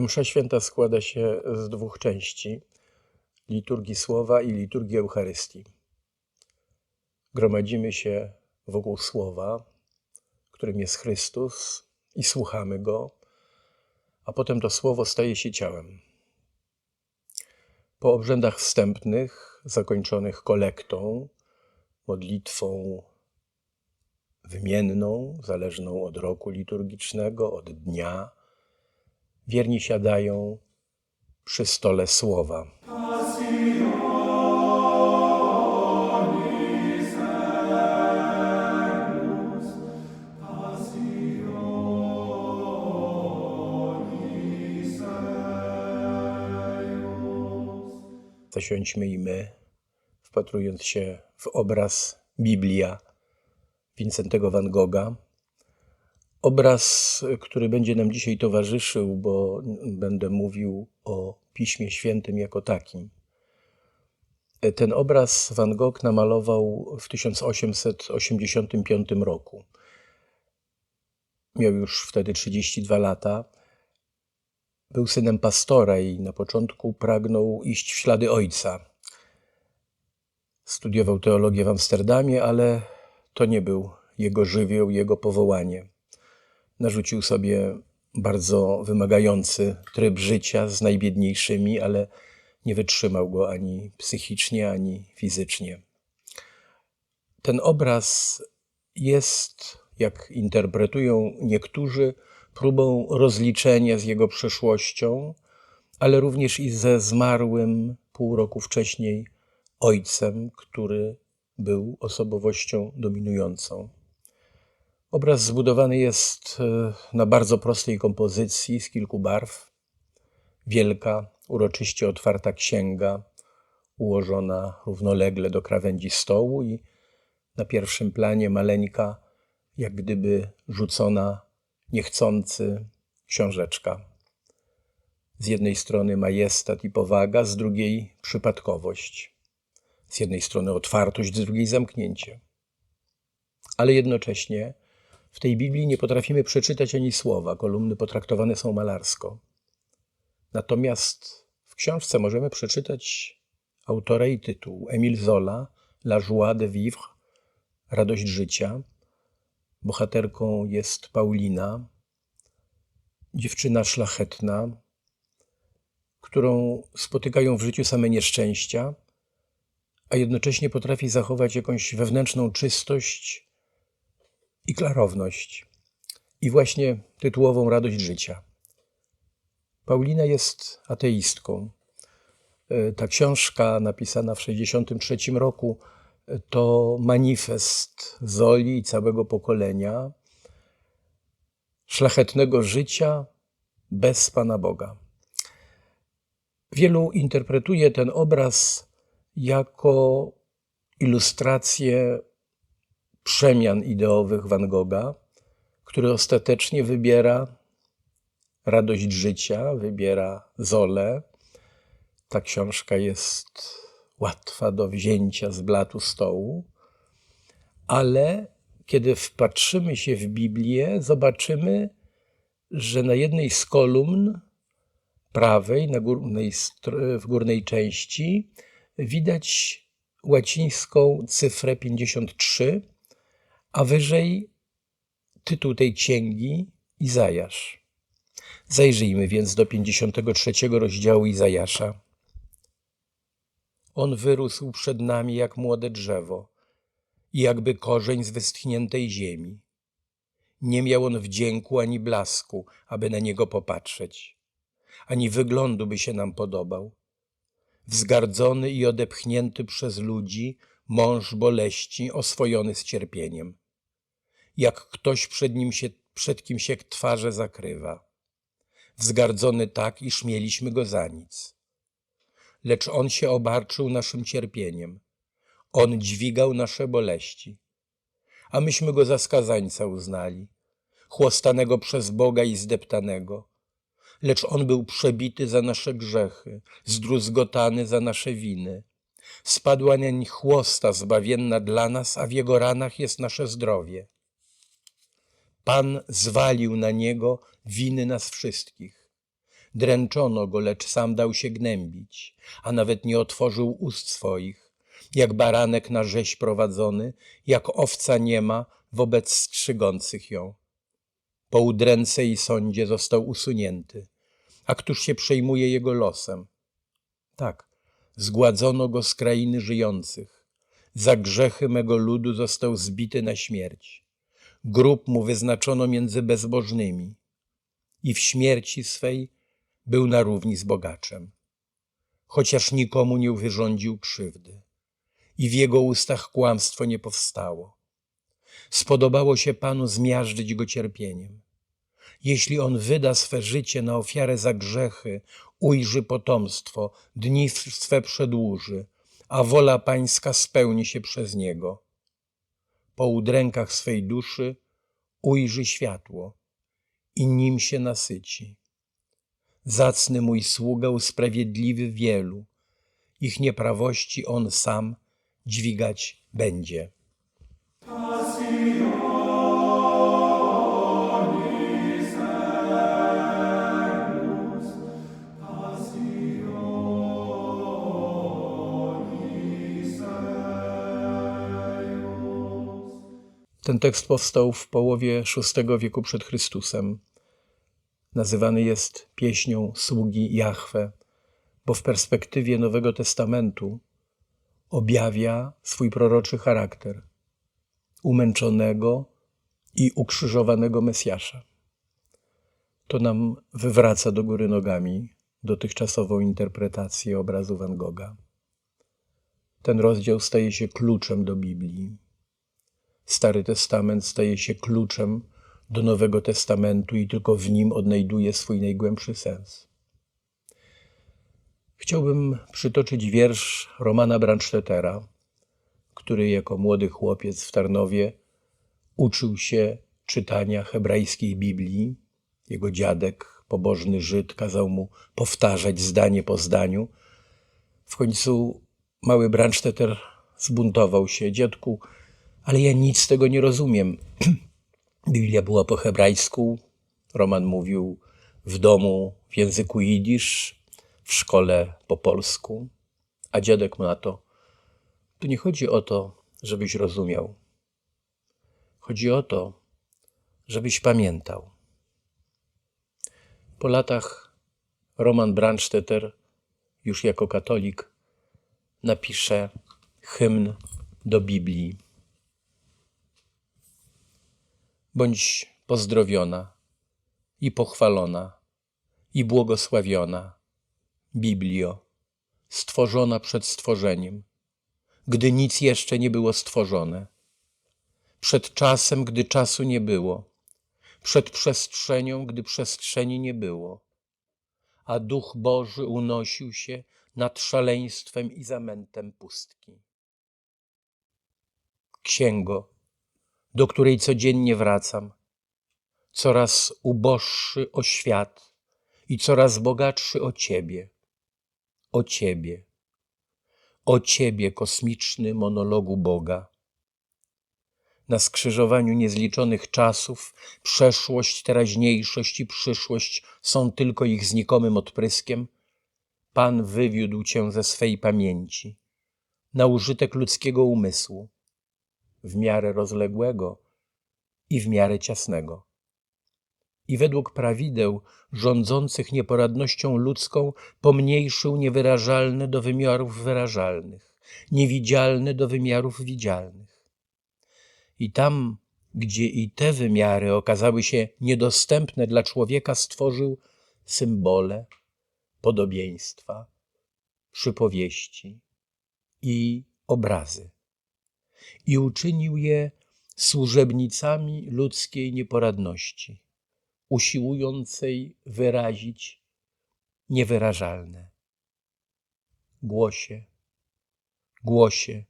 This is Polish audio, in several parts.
Msza święta składa się z dwóch części: liturgii słowa i liturgii Eucharystii. Gromadzimy się wokół słowa, którym jest Chrystus, i słuchamy go, a potem to słowo staje się ciałem. Po obrzędach wstępnych, zakończonych kolektą, modlitwą wymienną, zależną od roku liturgicznego, od dnia, wierni siadają przy stole słowa. Zasiądźmy i my, wpatrując się w obraz Biblia Wincentego van Gogha. Obraz, który będzie nam dzisiaj towarzyszył, bo będę mówił o Piśmie Świętym jako takim. Ten obraz Van Gogh namalował w 1885 roku. Miał już wtedy 32 lata. Był synem pastora i na początku pragnął iść w ślady ojca. Studiował teologię w Amsterdamie, ale to nie był jego żywioł, jego powołanie. Narzucił sobie bardzo wymagający tryb życia z najbiedniejszymi, ale nie wytrzymał go ani psychicznie, ani fizycznie. Ten obraz jest, jak interpretują niektórzy, próbą rozliczenia z jego przeszłością, ale również i ze zmarłym pół roku wcześniej ojcem, który był osobowością dominującą. Obraz zbudowany jest e, na bardzo prostej kompozycji z kilku barw. Wielka, uroczyście otwarta księga, ułożona równolegle do krawędzi stołu i na pierwszym planie maleńka, jak gdyby rzucona niechcący książeczka. Z jednej strony majestat i powaga, z drugiej przypadkowość. Z jednej strony otwartość, z drugiej zamknięcie. Ale jednocześnie w tej Biblii nie potrafimy przeczytać ani słowa, kolumny potraktowane są malarsko. Natomiast w książce możemy przeczytać autora i tytuł Emile Zola, La joie de vivre, radość życia. Bohaterką jest Paulina, dziewczyna szlachetna, którą spotykają w życiu same nieszczęścia, a jednocześnie potrafi zachować jakąś wewnętrzną czystość i klarowność. I właśnie tytułową radość życia. Paulina jest ateistką. E, ta książka, napisana w 1963 roku, e, to manifest Zoli i całego pokolenia szlachetnego życia bez Pana Boga. Wielu interpretuje ten obraz jako ilustrację przemian ideowych Van Gogha, który ostatecznie wybiera radość życia, wybiera Zolę. Ta książka jest łatwa do wzięcia z blatu stołu, ale kiedy wpatrzymy się w Biblię, zobaczymy, że na jednej z kolumn prawej, na górnej, w górnej części, widać łacińską cyfrę 53, a wyżej tytuł tej księgi Izajasz. Zajrzyjmy więc do 53 rozdziału Izajasza. On wyrósł przed nami jak młode drzewo i jakby korzeń z wyschniętej ziemi. Nie miał on wdzięku ani blasku, aby na niego popatrzeć, ani wyglądu by się nam podobał. Wzgardzony i odepchnięty przez ludzi, mąż boleści, oswojony z cierpieniem. Jak ktoś przed nim się, przed kim się twarze zakrywa. Wzgardzony tak, iż mieliśmy go za nic. Lecz on się obarczył naszym cierpieniem on dźwigał nasze boleści, a myśmy go za skazańca uznali, chłostanego przez Boga i zdeptanego. Lecz on był przebity za nasze grzechy, zdruzgotany za nasze winy. Spadła nań chłosta zbawienna dla nas, a w jego ranach jest nasze zdrowie. Pan zwalił na niego winy nas wszystkich. Dręczono go, lecz sam dał się gnębić, a nawet nie otworzył ust swoich. Jak baranek na rzeź prowadzony, jak owca niema wobec strzygących ją. Po udręce i sądzie został usunięty. A któż się przejmuje jego losem? Tak, zgładzono go z krainy żyjących. Za grzechy mego ludu został zbity na śmierć. Grób mu wyznaczono między bezbożnymi. I w śmierci swej był na równi z bogaczem. Chociaż nikomu nie wyrządził krzywdy. I w jego ustach kłamstwo nie powstało. Spodobało się Panu zmiażdżyć go cierpieniem. Jeśli on wyda swe życie na ofiarę za grzechy, ujrzy potomstwo, dni swe przedłuży, a wola pańska spełni się przez niego. Po udrękach swej duszy ujrzy światło i nim się nasyci. Zacny mój sługa usprawiedliwy wielu, ich nieprawości on sam dźwigać będzie. Ten tekst powstał w połowie VI wieku przed Chrystusem. Nazywany jest pieśnią sługi Jahwe, bo w perspektywie Nowego Testamentu objawia swój proroczy charakter umęczonego i ukrzyżowanego Mesjasza. To nam wywraca do góry nogami dotychczasową interpretację obrazu Van Gogha. Ten rozdział staje się kluczem do Biblii. Stary Testament staje się kluczem do Nowego Testamentu i tylko w nim odnajduje swój najgłębszy sens. Chciałbym przytoczyć wiersz Romana Brandstättera, który jako młody chłopiec w Tarnowie uczył się czytania hebrajskiej Biblii. Jego dziadek, pobożny Żyd, kazał mu powtarzać zdanie po zdaniu. W końcu mały Brandstetter zbuntował się. Dziadku, ale ja nic z tego nie rozumiem. Biblia była po hebrajsku, Roman mówił w domu w języku jidysz, w szkole po polsku, a dziadek mu na to, tu nie chodzi o to, żebyś rozumiał. Chodzi o to, żebyś pamiętał. Po latach Roman Brandstetter, już jako katolik, napisze hymn do Biblii. Bądź pozdrowiona i pochwalona i błogosławiona, Biblio, stworzona przed stworzeniem, gdy nic jeszcze nie było stworzone, przed czasem, gdy czasu nie było, przed przestrzenią, gdy przestrzeni nie było, a Duch Boży unosił się nad szaleństwem i zamętem pustki. Księgo, do której codziennie wracam, coraz uboższy o świat i coraz bogatszy o Ciebie, o Ciebie, o Ciebie, kosmiczny monologu Boga. Na skrzyżowaniu niezliczonych czasów przeszłość, teraźniejszość i przyszłość są tylko ich znikomym odpryskiem. Pan wywiódł Cię ze swej pamięci na użytek ludzkiego umysłu w miarę rozległego i w miarę ciasnego. I według prawideł rządzących nieporadnością ludzką pomniejszył niewyrażalne do wymiarów wyrażalnych, niewidzialne do wymiarów widzialnych. I tam, gdzie i te wymiary okazały się niedostępne dla człowieka, stworzył symbole, podobieństwa, przypowieści i obrazy i uczynił je służebnicami ludzkiej nieporadności, usiłującej wyrazić niewyrażalne. Głosie, głosie,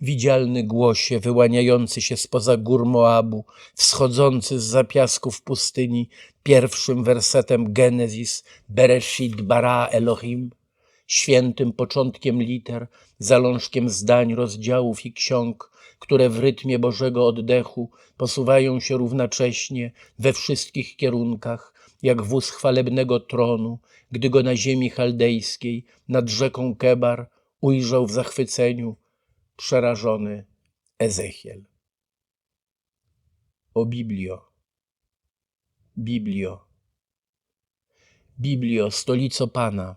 widzialny głosie wyłaniający się spoza gór Moabu, wschodzący z zapiasków pustyni, pierwszym wersetem Genezis Bereshit bara Elohim, świętym początkiem liter, zalążkiem zdań, rozdziałów i ksiąg, które w rytmie Bożego oddechu posuwają się równocześnie we wszystkich kierunkach, jak wóz chwalebnego tronu, gdy go na ziemi chaldejskiej, nad rzeką Kebar, ujrzał w zachwyceniu przerażony Ezechiel. O Biblio, Biblio, Biblio, stolico Pana,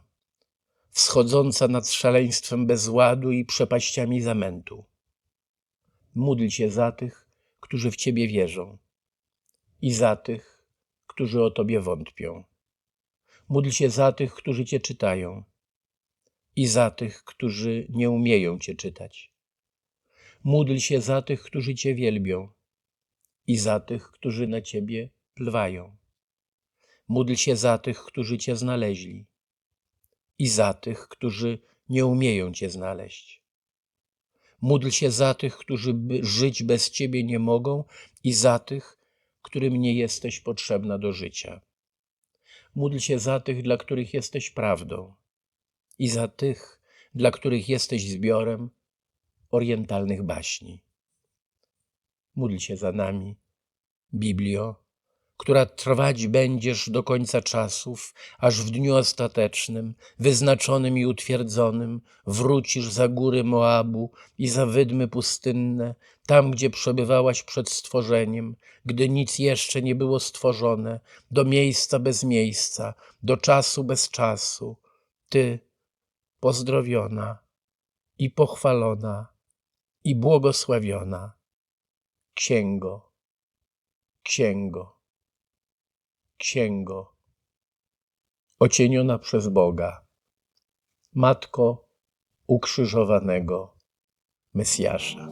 wschodząca nad szaleństwem bezładu i przepaściami zamętu. Módl się za tych, którzy w Ciebie wierzą i za tych, którzy o Tobie wątpią. Módl się za tych, którzy Cię czytają i za tych, którzy nie umieją Cię czytać. Módl się za tych, którzy Cię wielbią i za tych, którzy na Ciebie plwają. Módl się za tych, którzy Cię znaleźli i za tych, którzy nie umieją Cię znaleźć. Módl się za tych, którzy żyć bez Ciebie nie mogą i za tych, którym nie jesteś potrzebna do życia. Módl się za tych, dla których jesteś prawdą i za tych, dla których jesteś zbiorem orientalnych baśni. Módl się za nami, Biblio, która trwać będziesz do końca czasów, aż w dniu ostatecznym, wyznaczonym i utwierdzonym, wrócisz za góry Moabu i za wydmy pustynne, tam, gdzie przebywałaś przed stworzeniem, gdy nic jeszcze nie było stworzone, do miejsca bez miejsca, do czasu bez czasu. Ty, pozdrowiona i pochwalona i błogosławiona, Księgo, Księgo. Księgo, ocieniona przez Boga, Matko ukrzyżowanego Mesjasza.